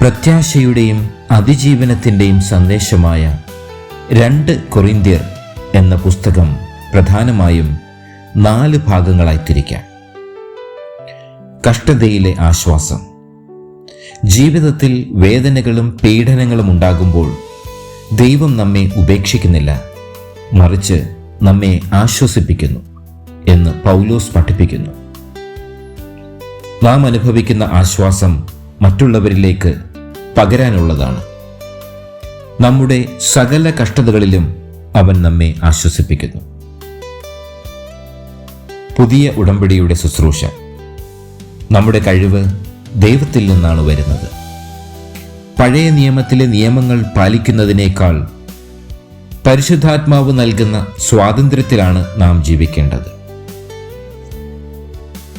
പ്രത്യാശയുടെയും അതിജീവനത്തിന്റെയും സന്ദേശമായ രണ്ട് കൊറിന്ത്യർ എന്ന പുസ്തകം പ്രധാനമായും നാല് ഭാഗങ്ങളായി തിരിക്കാം കഷ്ടതയിലെ ആശ്വാസം. ജീവിതത്തിൽ വേദനകളും പീഡനങ്ങളും ഉണ്ടാകുമ്പോൾ ദൈവം നമ്മെ ഉപേക്ഷിക്കുന്നില്ല മറിച്ച് നമ്മെ ആശ്വസിപ്പിക്കുന്നു എന്ന് പൗലോസ് പഠിപ്പിക്കുന്നു. നാം അനുഭവിക്കുന്ന ആശ്വാസം മറ്റുള്ളവരിലേക്ക് പകരാനുള്ളതാണ്. നമ്മുടെ സകല കഷ്ടതകളിലും അവൻ നമ്മെ ആശ്വസിപ്പിക്കുന്നു. പുതിയ ഉടമ്പടിയുടെ ശുശ്രൂഷ. നമ്മുടെ കഴിവ് ദൈവത്തിൽ നിന്നാണ് വരുന്നത്. പഴയ നിയമത്തിലെ നിയമങ്ങൾ പാലിക്കുന്നതിനേക്കാൾ പരിശുദ്ധാത്മാവ് നൽകുന്ന സ്വാതന്ത്ര്യത്തിലാണ് നാം ജീവിക്കേണ്ടത്.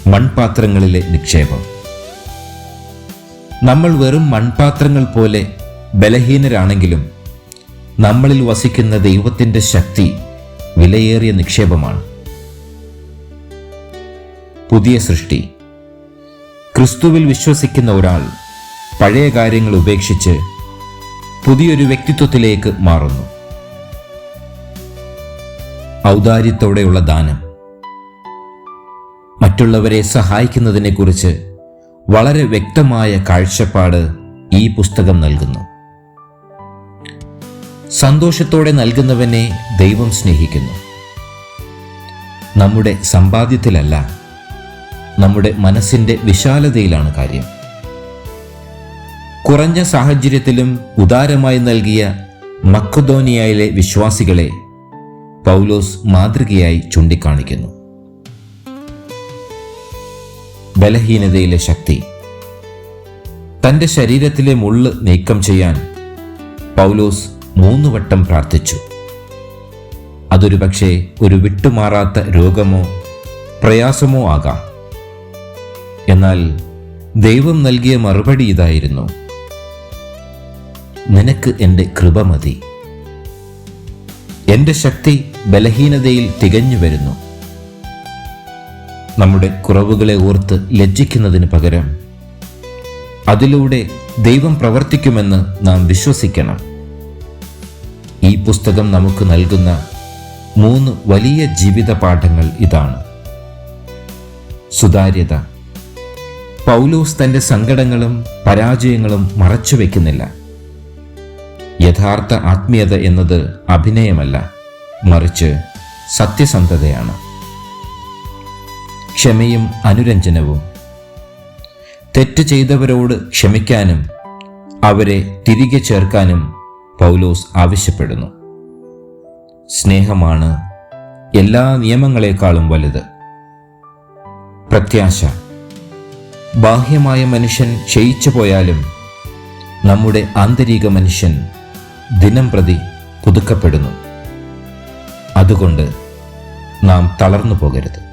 മൺപാത്രങ്ങളിലെ നിക്ഷേപം. നമ്മൾ വെറും മൺപാത്രങ്ങൾ പോലെ ബലഹീനരാണെങ്കിലും നമ്മളിൽ വസിക്കുന്ന ദൈവത്തിന്റെ ശക്തി വിലയേറിയ നിക്ഷേപമാണ്. പുതിയ സൃഷ്ടി. ക്രിസ്തുവിൽ വിശ്വസിക്കുന്ന ഒരാൾ പഴയ കാര്യങ്ങൾ ഉപേക്ഷിച്ച് പുതിയൊരു വ്യക്തിത്വത്തിലേക്ക് മാറുന്നു. ഔദാര്യത്തോടെയുള്ള ദാനം. മറ്റുള്ളവരെ സഹായിക്കുന്നതിനെക്കുറിച്ച് വളരെ വ്യക്തമായ കാഴ്ചപ്പാട് ഈ പുസ്തകം നൽകുന്നു. സന്തോഷത്തോടെ നൽകുന്നവനെ ദൈവം സ്നേഹിക്കുന്നു. നമ്മുടെ സമ്പാദ്യത്തിലല്ല നമ്മുടെ മനസ്സിന്റെ വിശാലതയിലാണ് കാര്യം. കുറഞ്ഞ സാഹചര്യത്തിലും ഉദാരമായി നൽകിയ മക്കുദോനിയയിലെ വിശ്വാസികളെ പൗലോസ് മാതൃകയായി ചൂണ്ടിക്കാണിക്കുന്നു. ബലഹീനതയിലെ ശക്തി. തന്റെ ശരീരത്തിലെ മുള്ള് നീക്കം ചെയ്യാൻ പൗലോസ് മൂന്ന് വട്ടം പ്രാർത്ഥിച്ചു. അതൊരു പക്ഷേ ഒരു വിട്ടുമാറാത്ത രോഗമോ പ്രയാസമോ ആകാം. എന്നാൽ ദൈവം നൽകിയ മറുപടി ഇതായിരുന്നു. നിനക്ക് എന്റെ കൃപ മതി. എന്റെ ശക്തി ബലഹീനതയിൽ തികഞ്ഞു വരുന്നു. നമ്മുടെ കുറവുകളെ ഓർത്ത് ലജ്ജിക്കുന്നതിന് പകരം അതിലൂടെ ദൈവം പ്രവർത്തിക്കുമെന്ന് നാം വിശ്വസിക്കണം. ഈ പുസ്തകം നമുക്ക് നൽകുന്ന മൂന്ന് വലിയ ജീവിത പാഠങ്ങൾ ഇതാണ്. സുതാര്യത. പൗലോസ് തന്റെ സങ്കടങ്ങളും പരാജയങ്ങളും മറച്ചു വെക്കുന്നില്ല. യഥാർത്ഥ ആത്മീയത എന്നത് അഭിനയമല്ല മറിച്ച് സത്യസന്ധതയാണ്. ക്ഷമയും അനുരഞ്ജനവും. തെറ്റ് ചെയ്തവരോട് ക്ഷമിക്കാനും അവരെ തിരികെ ചേർക്കാനും പൗലോസ് ആവശ്യപ്പെടുന്നു. സ്നേഹമാണ് എല്ലാ നിയമങ്ങളെക്കാളും വലുത്. പ്രത്യാശ. ബാഹ്യമായ മനുഷ്യൻ ക്ഷയിച്ചു പോയാലും നമ്മുടെ ആന്തരിക മനുഷ്യൻ ദിനം പ്രതി പുതുക്കപ്പെടുന്നു. അതുകൊണ്ട് നാം തളർന്നു പോകരുത്.